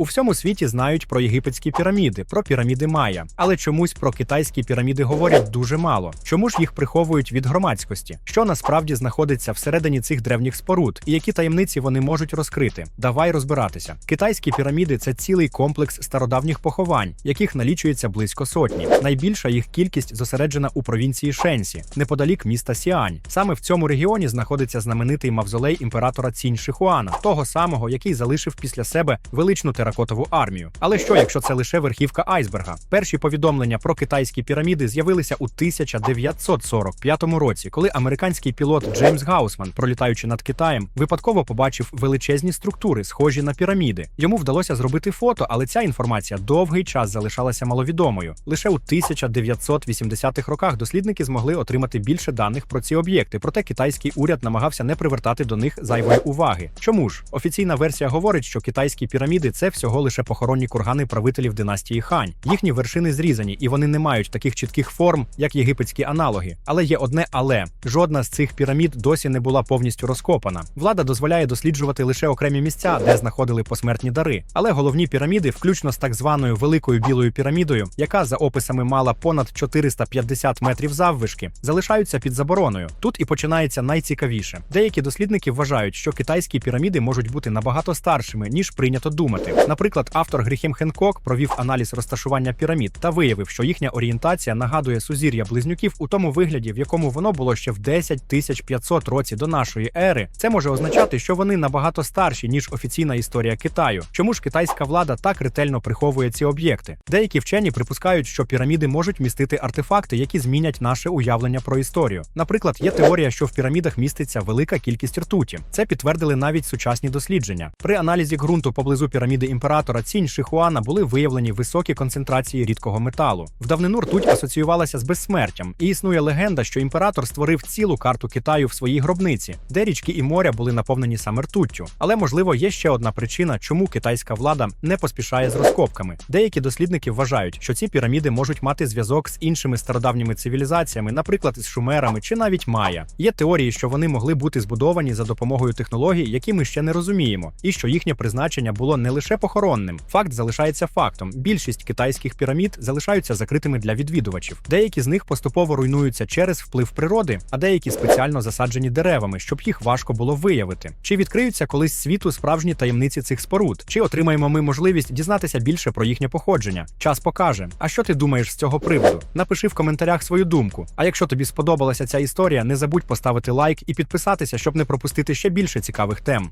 У всьому світі знають про єгипетські піраміди, про піраміди Майя, але чомусь про китайські піраміди говорять дуже мало. Чому ж їх приховують від громадськості? Що насправді знаходиться всередині цих древніх споруд, і які таємниці вони можуть розкрити? Давай розбиратися. Китайські піраміди це цілий комплекс стародавніх поховань, яких налічується близько сотні. Найбільша їх кількість зосереджена у провінції Шенсі, неподалік міста Сіань. Саме в цьому регіоні знаходиться знаменитий мавзолей імператора Цінь Шихуана, того самого, який залишив після себе величну теракотову армію. Але що, якщо це лише верхівка айсберга? Перші повідомлення про китайські піраміди з'явилися у 1945 році, коли американський пілот Джеймс Гаусман, пролітаючи над Китаєм, випадково побачив величезні структури, схожі на піраміди. Йому вдалося зробити фото, але ця інформація довгий час залишалася маловідомою. Лише у 1980-х роках дослідники змогли отримати більше даних про ці об'єкти. Проте китайський уряд намагався не привертати до них зайвої уваги. Чому ж офіційна версія говорить, що китайські піраміди це всього лише похоронні кургани правителів династії Хань. Їхні вершини зрізані, і вони не мають таких чітких форм, як єгипетські аналоги. Але є одне але жодна з цих пірамід досі не була повністю розкопана. Влада дозволяє досліджувати лише окремі місця, де знаходили посмертні дари. Але головні піраміди, включно з так званою великою білою пірамідою, яка за описами мала понад 450 метрів заввишки, залишаються під забороною. Тут і починається найцікавіше. Деякі дослідники вважають, що китайські піраміди можуть бути набагато старшими, ніж прийнято думати. Наприклад, автор Гріхем Хенкок провів аналіз розташування пірамід та виявив, що їхня орієнтація нагадує сузір'я близнюків у тому вигляді, в якому воно було ще в 10 тисяч 500 році до нашої ери. Це може означати, що вони набагато старші ніж офіційна історія Китаю. Чому ж китайська влада так ретельно приховує ці об'єкти? Деякі вчені припускають, що піраміди можуть містити артефакти, які змінять наше уявлення про історію. Наприклад, є теорія, що в пірамідах міститься велика кількість ртуті. Це підтвердили навіть сучасні дослідження. При аналізі ґрунту поблизу піраміди імператора Цінь Шихуана були виявлені високі концентрації рідкого металу. В давнину ртуть асоціювалася з безсмертям, і існує легенда, що імператор створив цілу карту Китаю в своїй гробниці, де річки і моря були наповнені саме ртуттю. Але можливо є ще одна причина, чому китайська влада не поспішає з розкопками. Деякі дослідники вважають, що ці піраміди можуть мати зв'язок з іншими стародавніми цивілізаціями, наприклад, з шумерами чи навіть майя. Є теорії, що вони могли бути збудовані за допомогою технологій, які ми ще не розуміємо, і що їхнє призначення було не лише похоронним. Факт залишається фактом. Більшість китайських пірамід залишаються закритими для відвідувачів. Деякі з них поступово руйнуються через вплив природи, а деякі спеціально засаджені деревами, щоб їх важко було виявити. Чи відкриються колись світу справжні таємниці цих споруд? Чи отримаємо ми можливість дізнатися більше про їхнє походження? Час покаже. А що ти думаєш з цього приводу? Напиши в коментарях свою думку. А якщо тобі сподобалася ця історія, не забудь поставити лайк і підписатися, щоб не пропустити ще більше цікавих тем.